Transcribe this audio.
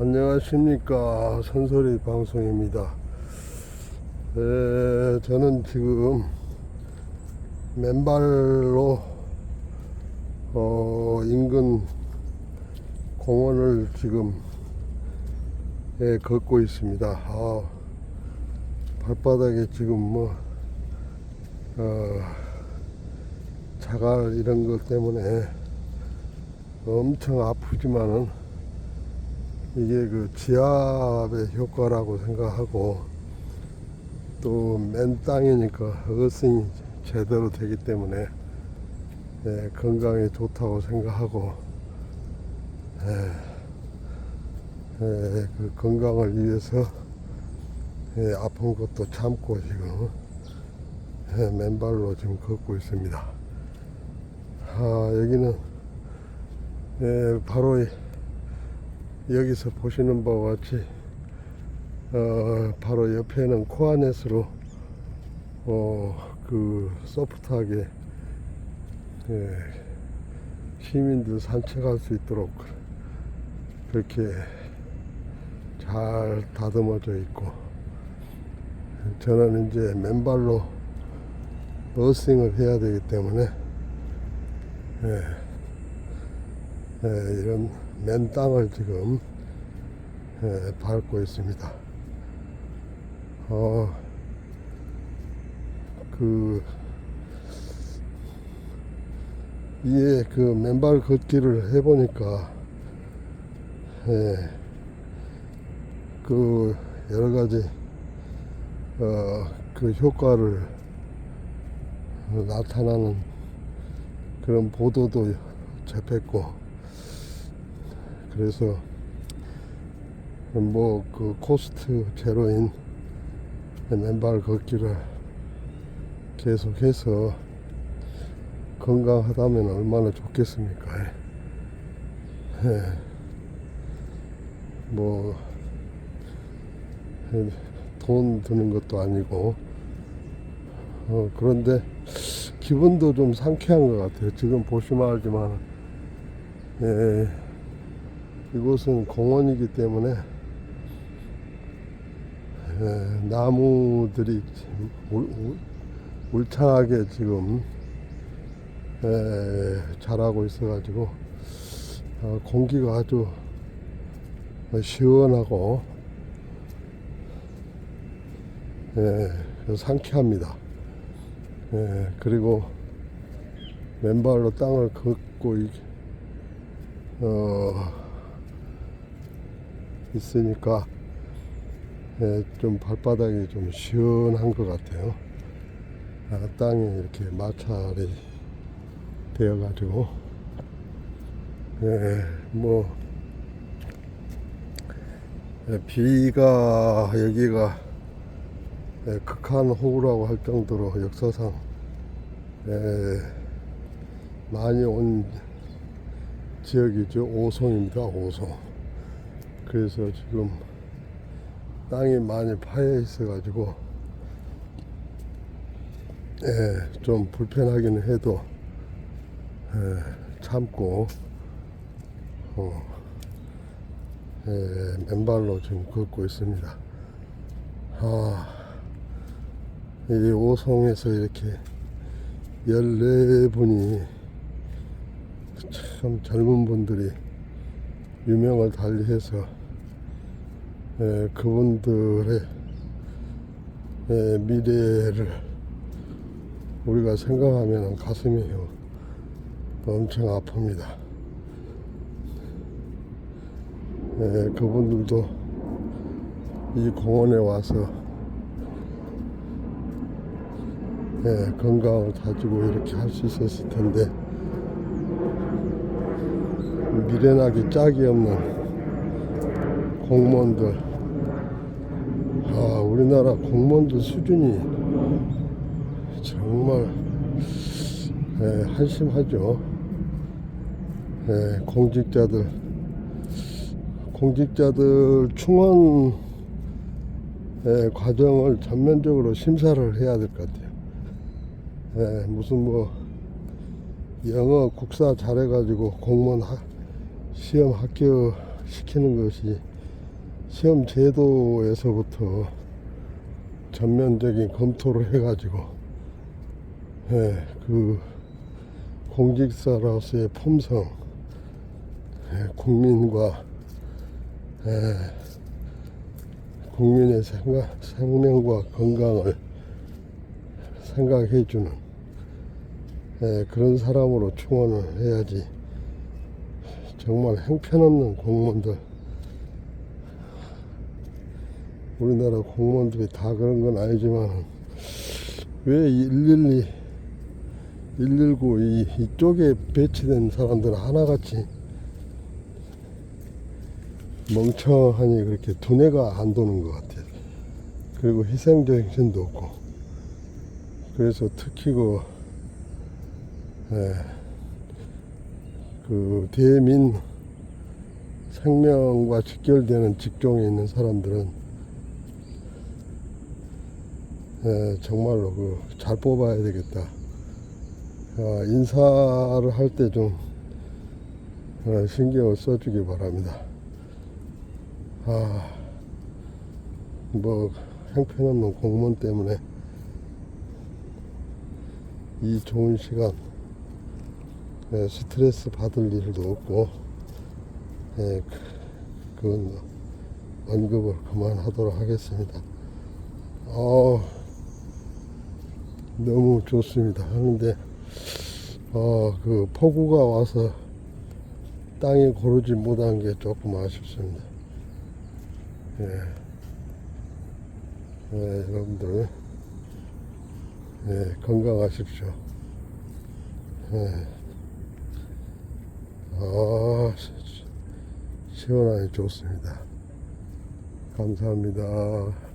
안녕하십니까. 선소리 방송입니다. 에, 저는 지금 맨발로 어, 인근 공원을 지금 예, 걷고 있습니다. 아, 발바닥에 지금 뭐 어, 자갈 이런 것 때문에 엄청 아프지만은 이게 그 지압의 효과라고 생각하고 또 맨 땅이니까 어싱이 제대로 되기 때문에 예, 건강에 좋다고 생각하고 예, 예, 그 건강을 위해서 예, 아픈 것도 참고 지금 예, 맨발로 지금 걷고 있습니다. 아, 여기는 예, 바로 이- 여기서 보시는 바와 같이 어, 바로 옆에는 코아넷으로 어, 그 소프트하게 예, 시민들 산책할 수 있도록 그렇게 잘 다듬어져 있고 저는 이제 맨발로 버싱을 해야 되기 때문에 예, 예, 이런 맨 땅을 지금 예, 밟고 있습니다. 어, 그, 이에 그 맨발 걷기를 해보니까, 예, 그 여러 가지, 어, 그 효과를 나타나는 그런 보도도 접했고, 그래서 뭐 그 코스트 제로인 맨발 걷기를 계속해서 건강하다면 얼마나 좋겠습니까? 예. 뭐, 예, 돈 드는 것도 아니고, 어, 그런데 기분도 좀 상쾌한 것 같아요. 지금 보시면 알지만, 예, 이곳은 공원이기 때문에 예, 나무들이 울, 울, 울창하게 지금 예, 자라고 있어가지고 어, 공기가 아주 시원하고 예, 상쾌합니다. 예, 그리고 맨발로 땅을 걷고 있, 어, 있으니까 예, 좀 발바닥이 좀 시원한 것 같아요. 아, 땅이 이렇게 마찰이 되어가지고, 예, 뭐, 예, 비가 여기가 예, 극한 호우라고 할 정도로 역사상 예, 많이 온 지역이죠. 오송입니다. 오송. 그래서 지금 땅이 많이 파여 있어 가지고 예, 좀 불편하기는 해도 예, 참고 어, 예, 맨발로 지금 걷고 있습니다. 아, 이 오송에서 이렇게 14분이 참 젊은 분들이 유명을 달리해서 예, 그분들의 예, 미래를 우리가 생각하면 가슴이 엄청 아픕니다. 예, 그분들도 이 공원에 와서 예, 건강을 다지고 이렇게 할 수 있었을 텐데 미련하기 짝이 없는 공무원들 아 우리나라 공무원들 수준이 정말 예, 한심하죠. 예, 공직자들. 공직자들 충원 예, 과정을 전면적으로 심사를 해야 될 것 같아요. 예, 무슨 뭐 영어 국사 잘해가지고 공무원 하- 시험 합격 시키는 것이 시험 제도에서부터 전면적인 검토를 해가지고 예, 그 공직자로서의 품성, 예, 국민과 예, 국민의 생각, 생명과 건강을 생각해주는 예, 그런 사람으로 충원을 해야지 정말 형편없는 공무원들 우리나라 공무원들이 다 그런 건 아니지만 왜 112, 119 이, 이쪽에 배치된 사람들은 하나같이 멍청하니 그렇게 두뇌가 안 도는 것 같아요. 그리고 희생정신도 없고 그래서 특히 그, 예, 그 대민 생명과 직결되는 직종에 있는 사람들은 예, 정말로 그 잘 뽑아야 되겠다. 아, 인사를 할 때좀 어, 신경을 써주기 바랍니다. 아, 뭐 형편없는 공무원 때문에 이 좋은 시간 예, 스트레스 받을 일도 없고 예, 그- 그건 언급을 그만하도록 하겠습니다. 어, 너무 좋습니다. 하는데 어, 그 폭우가 와서 땅이 고르지 못한 게 조금 아쉽습니다. 예. 예, 여러분들 예, 건강하십시오. 예. 아, 시원하니 좋습니다. 감사합니다.